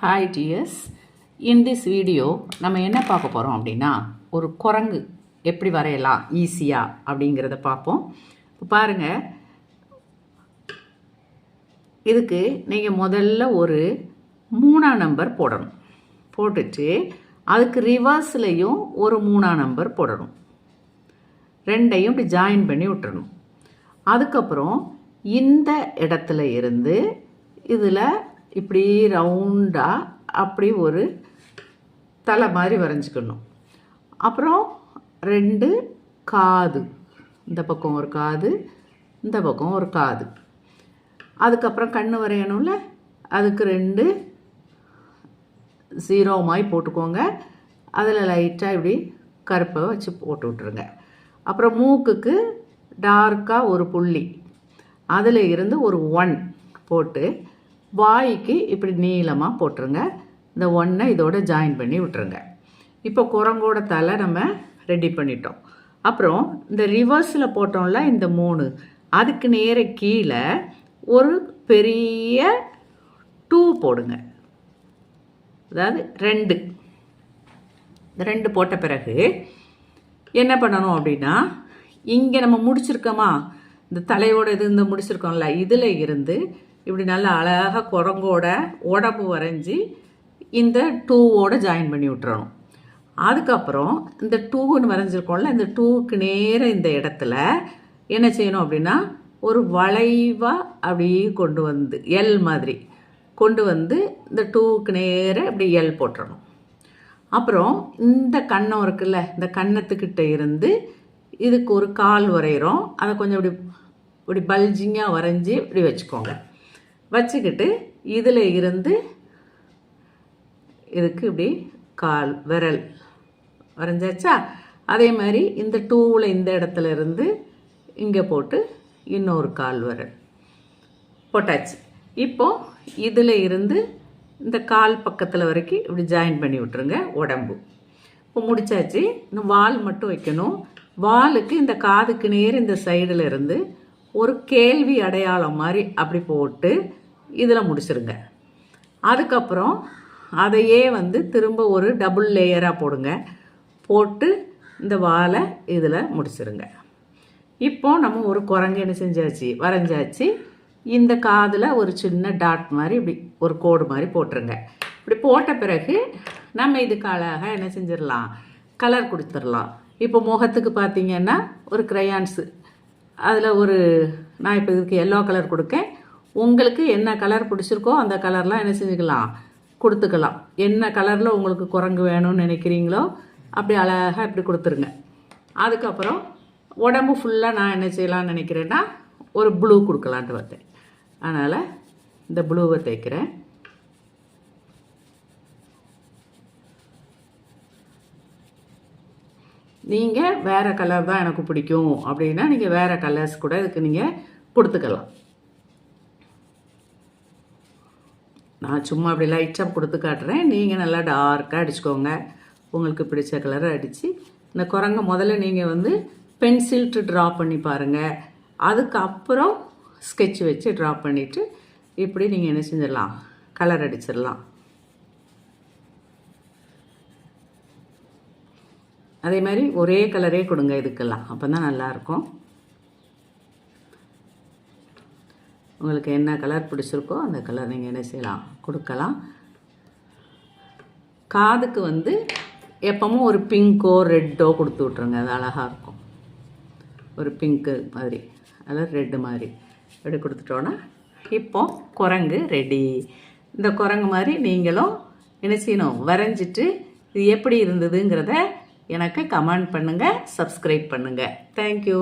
Hi dears in this video நம்ம என்ன பார்க்க போகிறோம் அப்படின்னா ஒரு குரங்கு எப்படி வரையலாம்? ஈஸியாக அப்படிங்கிறத பார்ப்போம். இப்போ பாருங்கள் இதுக்கு நீங்கள் முதல்ல ஒரு மூணாம் நம்பர் போடணும். போட்டுட்டு அதுக்கு ரிவர்ஸ்லையும் ஒரு மூணாம் நம்பர் போடணும். ரெண்டையும் இப்படி ஜாயின் பண்ணி விட்டுறணும். அதுக்கப்புறம் இந்த இடத்துல இருந்து இதில் இப்படி ரவுண்டாக அப்படி ஒரு தலை மாதிரி வரைஞ்சிக்கணும். அப்புறம் ரெண்டு காது. இந்த பக்கம் ஒரு காது இந்த பக்கம் ஒரு காது. அதுக்கப்புறம் கண் வரையணும்ல? அதுக்கு ரெண்டு ஜீரோ மாதிரி போட்டுக்கோங்க. அதில் லைட்டாக இப்படி கருப்பை வச்சு போட்டு விட்ருங்க அப்புறம் மூக்குக்கு டார்க்காக ஒரு புள்ளி. அதில் இருந்து ஒரு ஒன் போட்டு வாய்க்கு இப்படி நீளமாக போட்டுருங்க. இந்த ஒன்றை இதோட ஜாயின் பண்ணி விட்டுருங்க. இப்போ குரங்கோட தலை நம்ம ரெடி பண்ணிட்டோம். அப்புறம் இந்த ரிவர்ஸில் போட்டோம்ல இந்த மூணு. அதுக்கு நேர கீழே ஒரு பெரிய டூ போடுங்க. அதாவது ரெண்டு. இந்த ரெண்டு போட்ட பிறகு என்ன பண்ணணும் அப்படின்னா இங்கே நம்ம முடிச்சிருக்கோமா? இந்த தலையோட இது இந்த முடிச்சிருக்கோம்ல இதில் இருந்து இப்படி நல்லா அழகாக குரங்கோட உடம்பு வரைஞ்சி இந்த டூவோட ஜாயின் பண்ணி விட்டுறணும். அதுக்கப்புறம் இந்த டூன்னு வரைஞ்சிருக்கோம்ல இந்த டூவுக்கு நேர இந்த இடத்துல என்ன செய்யணும் அப்படின்னா ஒரு வளைவாக அப்படியே கொண்டு வந்து எல் மாதிரி கொண்டு வந்து இந்த டூவுக்கு நேர இப்படி எல் போட்டுறணும். அப்புறம் இந்த கன்னம் இருக்குல்ல இந்த கன்னத்துக்கிட்ட இருந்து இதுக்கு ஒரு கால் வரைகிறோம் அதை கொஞ்சம் இப்படி இப்படி பல்ஜிங்காக வரைஞ்சி இப்படி வச்சுக்கோங்க. வச்சுக்கிட்டு இதில் இருந்து இதுக்கு இப்படி கால் விரல். வரைஞ்சாச்சா? அதே மாதிரி இந்த டூவில் இந்த இடத்துல இருந்து இங்கே போட்டு இன்னொரு கால் விரல். போட்டாச்சு. இப்போது இதில் இருந்து இந்த கால் பக்கத்தில் வரைக்கும் இப்படி ஜாயின் பண்ணி விட்டுருங்க உடம்பு. இப்போ முடிச்சாச்சு. இன்னும் வால் மட்டும் வைக்கணும். வாலுக்கு இந்த காதுக்கு நேர் இந்த சைடில் இருந்து ஒரு கேள்வி அடையாளம் மாதிரி அப்படி போட்டு இதில் முடிச்சிருங்க. அதுக்கப்புறம் அதையே வந்து திரும்ப ஒரு டபுள் லேயராக போடுங்க. போட்டு இந்த வாலை இதில் முடிச்சிருங்க. இப்போ நம்ம ஒரு குரங்கு என்ன செஞ்சாச்சு? வரைஞ்சாச்சு. இந்த காதில் ஒரு சின்ன டாட் மாதிரி இப்படி ஒரு கோடு மாதிரி போட்டுருங்க. இப்படி போட்ட பிறகு நம்ம இதுக்கு அழகாக என்ன செஞ்சிடலாம்? கலர் கொடுத்துடலாம். இப்போ முகத்துக்கு பார்த்தீங்கன்னா ஒரு க்ரையான்ஸு அதில் ஒரு நான் இப்போ இதுக்கு எல்லோ கலர் கொடுக்கேன். உங்களுக்கு என்ன கலர் பிடிச்சிருக்கோ அந்த கலர்லாம் என்ன செஞ்சுக்கலாம்? கொடுத்துக்கலாம். என்ன கலரில் உங்களுக்கு குரங்கு வேணும்னு நினைக்கிறீங்களோ அப்படி அழகாக இப்படி கொடுத்துருங்க. அதுக்கப்புறம் உடம்பு ஃபுல்லாக நான் என்ன செய்யலாம்னு நினைக்கிறேன்னா ஒரு ப்ளூ கொடுக்கலான்ட்டு பார்த்தேன் அதனால் இந்த ப்ளூவை தைக்கிறேன் நீங்கள் வேறு கலர் தான் எனக்கு பிடிக்கும். அப்படின்னா நீங்கள் வேறு கலர்ஸ் கூட இதுக்கு நீங்கள் கொடுத்துக்கலாம். நான் சும்மா அப்படி லைட்டாக கொடுத்து காட்டுறேன். நீங்கள் நல்லா டார்க்காக அடிச்சுக்கோங்க. உங்களுக்கு பிடிச்ச கலரை அடித்து இந்த குரங்க முதல்ல நீங்கள் வந்து பென்சில்ட்டு ட்ரா பண்ணி பாருங்கள் அதுக்கப்புறம் ஸ்கெட்ச் வச்சு ட்ரா பண்ணிவிட்டு இப்படி நீங்கள் என்ன செஞ்சிடலாம்? கலர் அடிச்சிடலாம். அதே மாதிரி ஒரே கலரே கொடுங்க இதுக்கெல்லாம். அப்போ தான் நல்லாயிருக்கும். உங்களுக்கு என்ன கலர் பிடிச்சிருக்கோ அந்த கலர் நீங்கள் என்ன செய்யலாம்? கொடுக்கலாம். காதுக்கு வந்து எப்பவும் ஒரு பிங்க்கோ ரெட்டோ கொடுத்து விட்ருங்க அது அழகாக இருக்கும். ஒரு பிங்க்கு மாதிரி. அதாவது ரெட்டு மாதிரி. ரெடி கொடுத்துட்டோன்னா இப்போ குரங்கு ரெடி. இந்த குரங்கு மாதிரி நீங்களும் என்ன செய்யணும்? வரைஞ்சிட்டு இது எப்படி இருந்ததுங்கிறத எனக்கு கமெண்ட் பண்ணுங்கள் சப்ஸ்கிரைப் பண்ணுங்கள் தேங்க்யூ